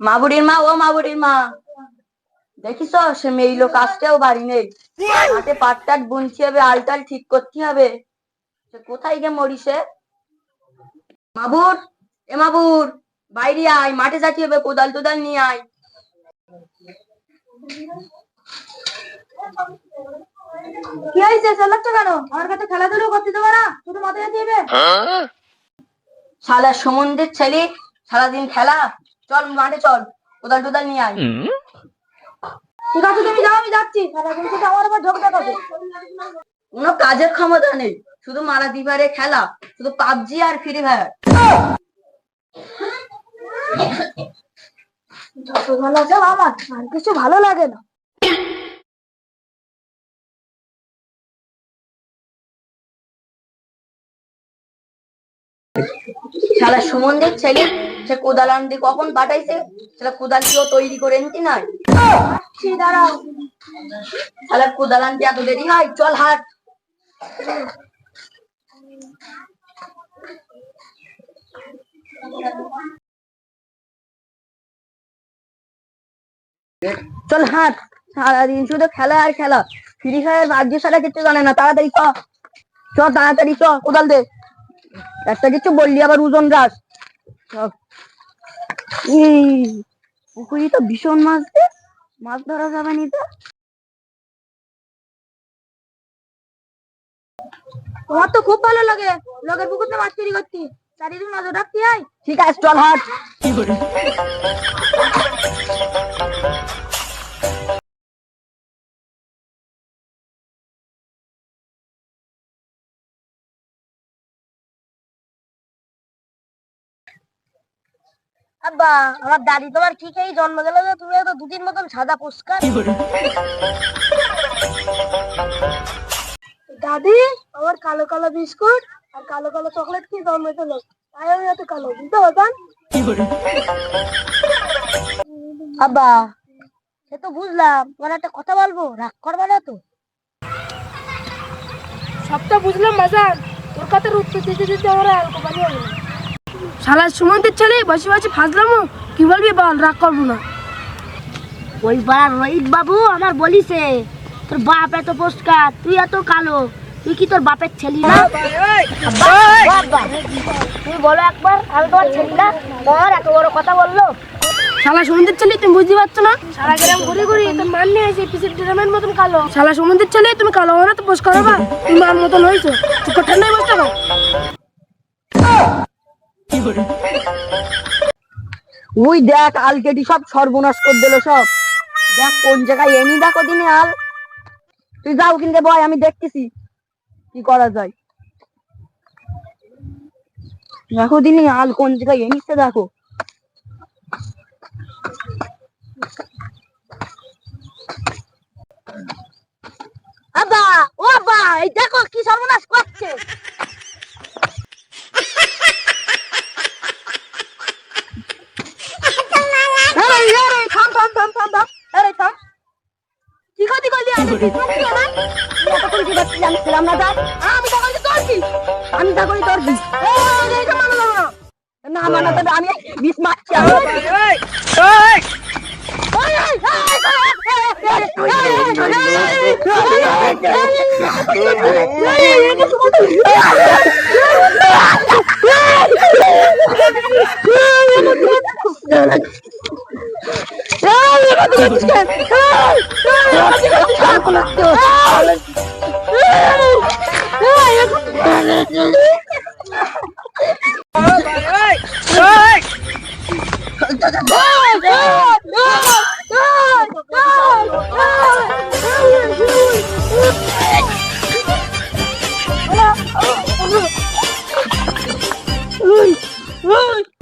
মা বুড়ির মা ও মা বুড়ির মা। দেখিস সে মেয়ে লোক আসতেও বাড়ি নেই। মাঠে পাট টাট বুনতে হবে আলটাল ঠিক করতে হবে। সে কোথায় গিয়ে মরিসে মাবুর এ মাবুর বাইরে আয় মাঠে যাচ্ছি হবে কোদাল তোদাল নিয়ে আয়। কি হয়েছে চালাচ্ছ কেন? আমার কাছে খেলাধুলো করতে দেবো না শুধু মাথায় দিবে শালা সমুদ্রের ছেলে সারাদিন খেলা চল মাঠে চল কোদাল টোদাল নিয়ে আয়। ঠিক আছে তুমি যাও আমি যাচ্ছি। আমার আবার কোনো কাজের ক্ষমতা নেই। শুধু মারা দিবারে খেলা শুধু পাবজি আর ফ্রি ফায়ার। যত ভালো আছে আমার আর কিছু ভালো লাগে না। শালা সুমন্দের ছেলে, সে কোদাল আনতে কখন পাঠাইছে? সেটা কোদাল কেউ তৈরি করে নিতি নাই? আসছি দাঁড়াও শালা কোদাল আনতে এত দেরি হয়? চল হাট। চল হাট। সারাদিন শুধু খেলা আর খেলা। ফ্রি ফায়ার ভাগ্য ছাড়া কিছু জানে না। তাড়াতাড়ি চ তাড়াতাড়ি চ, কোদাল দে। একটা কিছু বললি, আবার ওজন রাস এই পুকুরি তো ভীষণ মাছ দে মাছ ধরা যাবে নি তো। তোমার তো খুব ভালো লাগে। লগের পুকুরতে মাছ চুরি করতি। চারিদিন নজর রাখতি আয় ঠিক আছে, চল হাট। আব্বা, আমার দাদি তোমার ঠিক এই জন্ম গেল যে তুমি তো দুদিন মতন সাদা পুস্কার। দাদি, আমার কালো কালো বিস্কুট আর কালো কালো চকলেট খেয়ে জন্মেছে লোক তাই আমি এত কালো, বুঝতে পারতাম আব্বা, সে তো বুঝলাম, তোমার একটা কথা বলব, রাগ করবে না তো? সবটা বুঝলাম বাজার তোর কথার উত্তর দিতে দিতে আমার অল্প পানি শালা সুমন্তের ছেলে বসে বসে ফাজলামো কি বলবি বল রাগ করব না। ওই পাড়ার রোহিত বাবু আমার বলিছে তোর বাপ এত পরিষ্কার তুই এত কালো তুই কি তোর বাপের ছেলি না? তুমি বলো একবার আমি তোমার ছেলি না। তোমার এত বড় কথা বলল। শালা সমুদ্রের ছেলে তুমি বুঝতে পারছ না? সারা গ্রাম ঘুরে ঘুরে তোর মান নিয়ে আসে পিসের ড্রামের মতন কালো। শালা সমুদ্রের ছেলে তুমি কালো হওয়া না তো পোষ করো বা তুমি মান মতন হয়েছো। করে ঠান্ডায় বসতে ওই দেখ আলকেটি সব সর্বনাশ করে দিল সব। দেখ, কোন জায়গায় এনি দেখো দিনে আল। তুই যাও কিনতে বয়, আমি দেখতেছি কি করা যায়। দেখো দিনে আল, কোন জায়গায় এনেছে দেখো। আব্বা, ও আব্বা, এই দেখো কি সর্বনাশ করছে এই, এই, থাম থাম থাম থাম থাম এই, থাম কি ক্ষতি করলি আমি বিষ্ণু কি আমার এতক্ষণ কি করছিস আমি ছিলাম না তার আমি আমি তা করি তোর কি না মানে তবে আমি বিষ মারছি।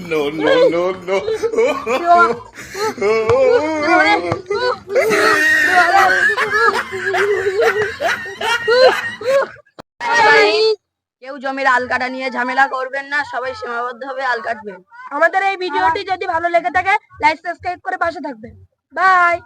No, no, no, no. কেউ জমির আল কাটা নিয়ে ঝামেলা করবেন না সবাই সীমাবদ্ধ হবে আল কাটবেন। আমাদের এই ভিডিওটি যদি ভালো লেগে থাকে লাইক সাবস্ক্রাইব করে পাশে থাকবেন। বাই